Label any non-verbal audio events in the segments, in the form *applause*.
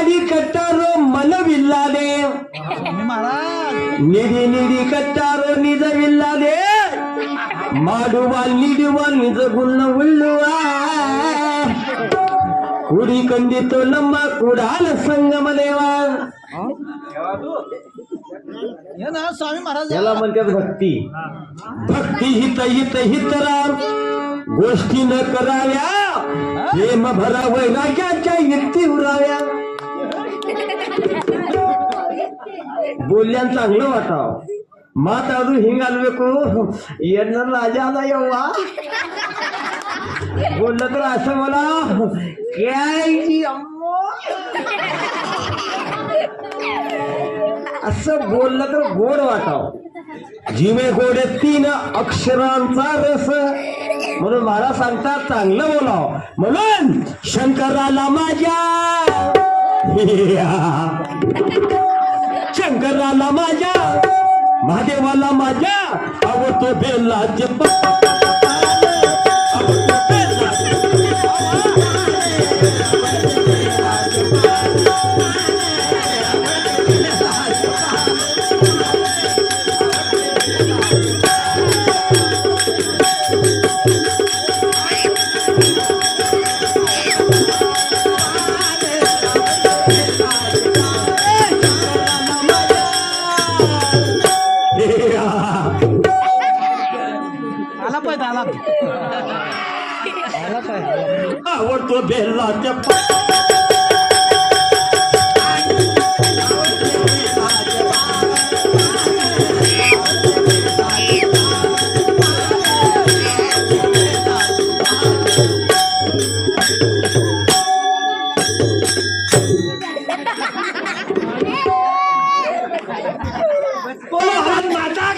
माडी कट्टारो मन विल्ला दे Swami Maharaj needy needy कट्टारो निज विल्ला दे ಮಾಡುವಾಲ್ ನೀಡುವಾಲ್ ನಿಜ ಗುಣ ಉಳ್ಳುವ ಕುಡಿ ಕಂಡಿತು ನಮ್ಮ ಕೂಡಾಲ ಸಂಗಮ ದೇವ हे ना स्वामी महाराज याला म्हणतात भक्ती भक्ती हित हित हितरा गोष्टी न कराव्या प्रेम भरा वैराग्याच्या युक्ती उराव्या बोलल्यान चांगलं वाटाव ಮಾತಾಡು ಹಿಂಗಲ್ಬೇಕು ಏನಾರ ರಾಜ ಅದ ಯವ್ವ बोललं तर असं मला काय अम्मा असं बोललं तर गोड वाटाव जिमे गोडे तीन अक्षरांचा रस म्हणून मला सांगतात चांगलं बोलाव म्हणून शंकराला माझ्या *laughs* शंकराला माझ्या महादेवाला माझ्या आवडतो बेलाचे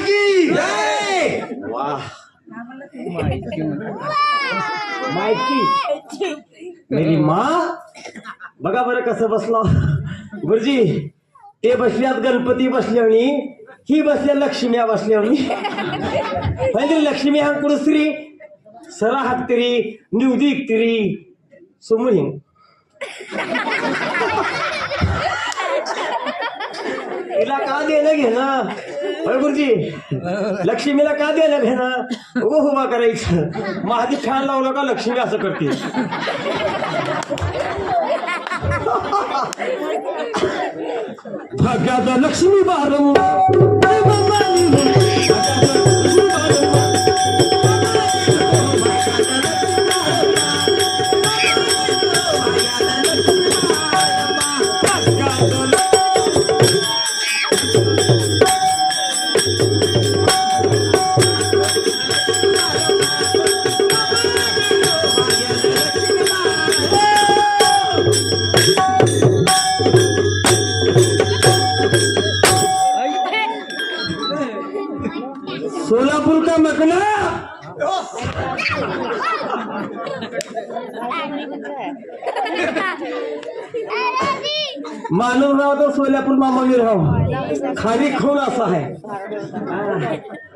की वाह माहिती मेरी माँ बघा बरं कसं बसला गुरुजी ते बसल्यात गणपती बसल्यावणी ही बसल्या लक्ष्म्या बसल्यावणी म्हणजे लक्ष्मी हा कुडस्त्री सरा हाकतरी निवदी तिरी सुमुही तिला का देणं घेणं होय गुरुजी लक्ष्मीला का द्यायला घेणं? उभं उभा करायचं. माझी फॅन लावलं का लक्ष्मी असं करते? भाग्यात लक्ष्मी बारंबार. सोलापुर का मानवराव तो सोलापुर मामावीर खाली खून असा है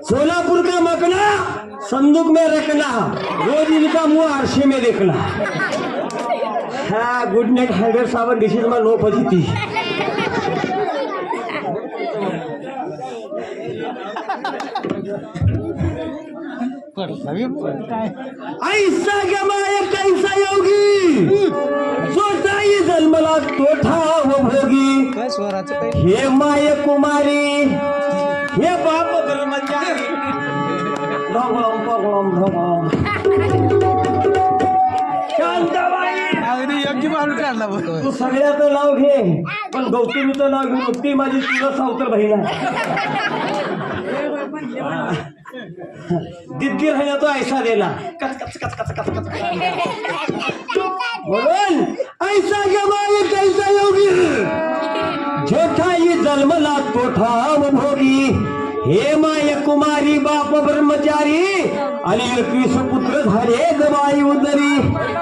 सोलापुर का मकना संदूक में रखना रोज इनका मुंह आरसे में देखना. हाँ गुड नाइट हैडर सावन दिस इज माय नो फजिती काय? ऐसा गमाय कैसा योगी. सोटाई जन्मला तो ठाव भोगी. काय स्वराचं काही हे माय कुमारी. हे बाप ब्रह्मचारी ढोकळम पगळम ढोकळम योग्य माणूस काढला तू सगळ्याचं नाव घे. पण गौतमीचं नाव घेऊन ती माझी तुला सावतर बहीण आहे. दिद्दी राहिला तो ऐसा दिला कच कच कच कच कच कच. म्हणून ऐसा गमाय कैसा योगी? जेठाई जन्मला तो ठाव भोगी. हे माय कुमारी बाप ब्रह्मचारी आणि एकवीस पुत्र झाले गबाई उदरी.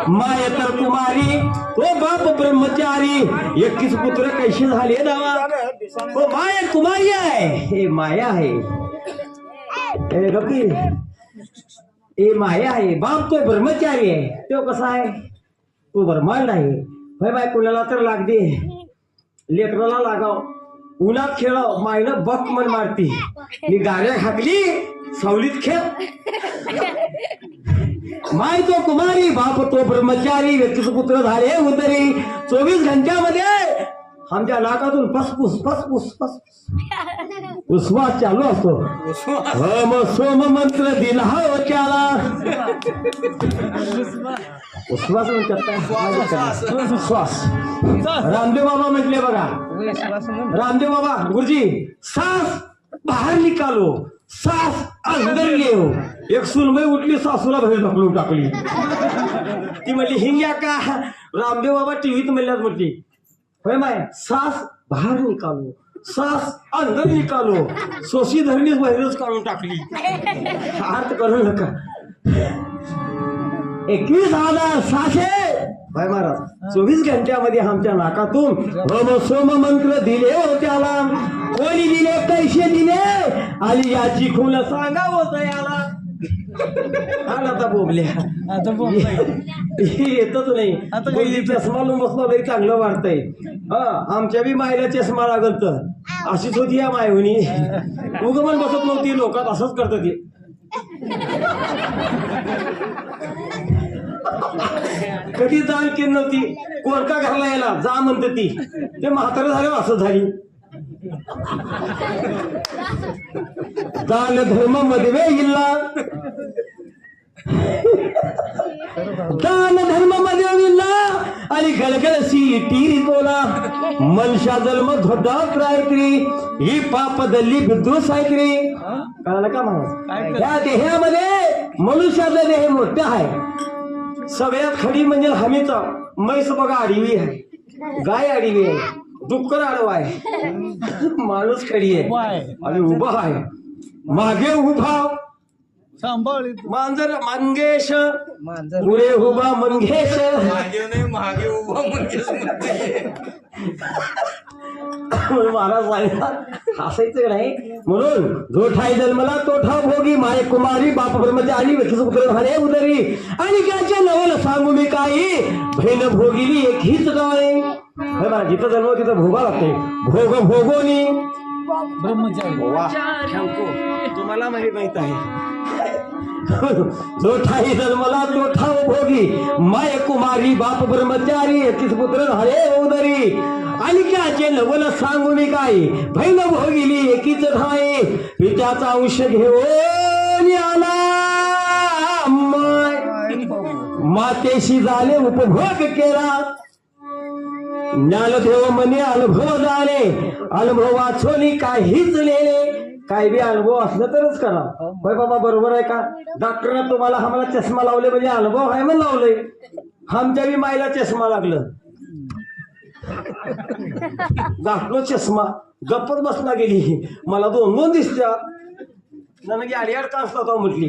माय तर कुमारी तो बाप ब्रह्मचारी. एकवीस पुत्र कैसे झाले दावा? तो माय कुमारी आहे हे माया आहे. हे हे माया आहे बाप तो ब्रह्मचारी आहे. तो कसा आहे? तो ब्रह्मांड आहे. भाई बाय कुणाला तर लागते. लेकराला लागाव. उन्हात खेळ मायनं बक मन मारती. मी गाड्या हाकली सावलीत खेळ. माय तो कुमारी बाप तो ब्रह्मचारी व्यक्तीचं पुत्र झाले उतरी. चोवीस घंट्यामध्ये आमच्या नाकातून फसफुस फसफुस फसफुस उस्वास चालू असतो हो मग सोम मंत्र दिला हो त्याला उस्वास म्हणतात? श्वास रामदेव बाबा म्हटले बघा. रामदेव बाबा गुरुजी सास बाहेर निकालो. सास अंदर लेव एक सुनबाई उठली सासूला बाहेर ढकलून टाकली. ती म्हणली हिंग्या का? रामदेव बाबा टीव्हीत म्हणल्यात म्हटली होय माय सास बाहेर निकालो सास अंदर निकालो. सोशी धरणीच बाहेरच काढून टाकली. अर्थ करू नका. एकवीस हजार सहाशे. भाई महाराज चोवीस घंट्यामध्ये आमच्या नाकातून होम सोम मंत्र दिले हो त्याला कोणी दिले? पैसे दिले? आली याची खून सांगावं याला हा ना आता बोबल्या. आता बोंबलंय. येतच नाही. आता काही चष्मा लावून बसला लई चांगलं वाटतंय हा आमच्या बी मायला चष्मा लागल तर. अशीच होती या मायवणी. उगमन बसत नव्हती लोकात असंच करत ती. कधी जाण केली नव्हती. कोणका घरला यायला जा म्हणते ती. ते म्हातारं झालं असं झाली. दान धर्ममध्ये इल्ला. दान धर्ममध्ये आणि गळगळसी टीरी तोला मनुष्या जन्म धोटा प्रायत्री ही पाप दल्ली बिद्रू सायत्री कळालं का काय म्हणा कळलं? या देहामध्ये मनुष्याचा देह मोठा आहे. सगळ्यात खडी म्हणजे हमीचा. म्हैस बघा आडवी आहे. गाय आडवी आहे. डुक्कर आडवा आहे. माणूस खडी आहे. आणि उभा आहे. मागे उभा. सांभाळ. मांजर मंगेश मांजर पुढे उभा मंगेश. मागे नाही मागे उभा म्हणून महाराज सांगतात, हसायचं नाही? म्हणून जो ठाई जन्मला तो ठा भोगी माय कुमारी बाप ब्रह्मचारी व्यक्तीच पुत्र झाले उदरी. आणि त्याच्या नवल सांगू मी काही बहीण भोगिली एक हीच डोळे हे बघा जिथं जन्म तिथं भोगा लागते भोग भोगोनी. ब्रह्मचारी. वा शंकू तुम्हाला माहिती माहीत आहे. जो ठाई जन्मला तो ठाव भोगी माय कुमारी बाप ब्रह्मचारी एकतीस पुत्र हरे उदरी. आणि नवल सांगू मी काय? भैन भोगिली एकीच ठाई पित्याचा अंश घेऊन आला. माय मातेशी झाले उपभोग केला. ज्ञानदेव मने अनुभव झाले अनुभव वाचवली काहीच लिहिले. काही बी अनुभव असलं तरच करा. होय बाबा बरोबर आहे का? डॉक्टरनं तुम्हाला आम्हाला चष्मा लावले म्हणजे अनुभव आहे म्हणून लावले आमच्या बी मायला चष्मा लागलं. घातलो चष्मा. गप्पत बसला गेली. मला दोन दोन दिसत्या. ನನಗೆ अडीआड का असला होता म्हटली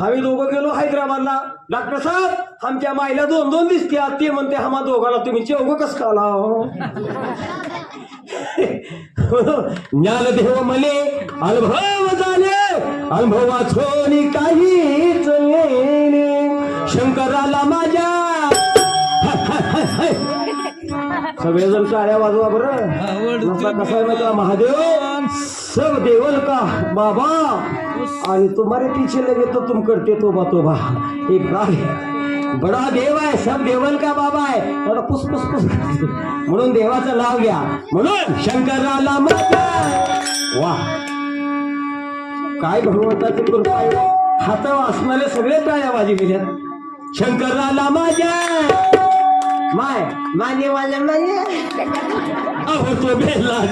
आम्ही दोघं गेलो हैदराबादला डॉक्टर साहेब आमच्या माईला दोन दोन दिसत्या ते म्हणते आम्हा दोघाला तुम्ही चौघ कस का लाव ज्ञानदेव मले अनुभव झाले अनुभव वाचवणी काहीच नेले शंकराला माझ्या *laughs* सगळेजण टाळ्या वाजवा बरं नसला कसा आहे माहिती आहे? महादेव सब देवल का? बाबा! आणि तुम्हारे पीछे लगे तो तुम करते तोबा तोबा एक बड़ा बडा देव आहे सब देवल का बाबा आहे त्याला पुस पुस पुस। म्हणून देवाचं नाव घ्या। म्हणून शंकराला वा काय भगवंताची कृपा आहे हातावर असणारे सगळे टाळ्या वाजी गेल्यात शंकराला माझ्या माय माझे माझ्या माने अहो तो बेला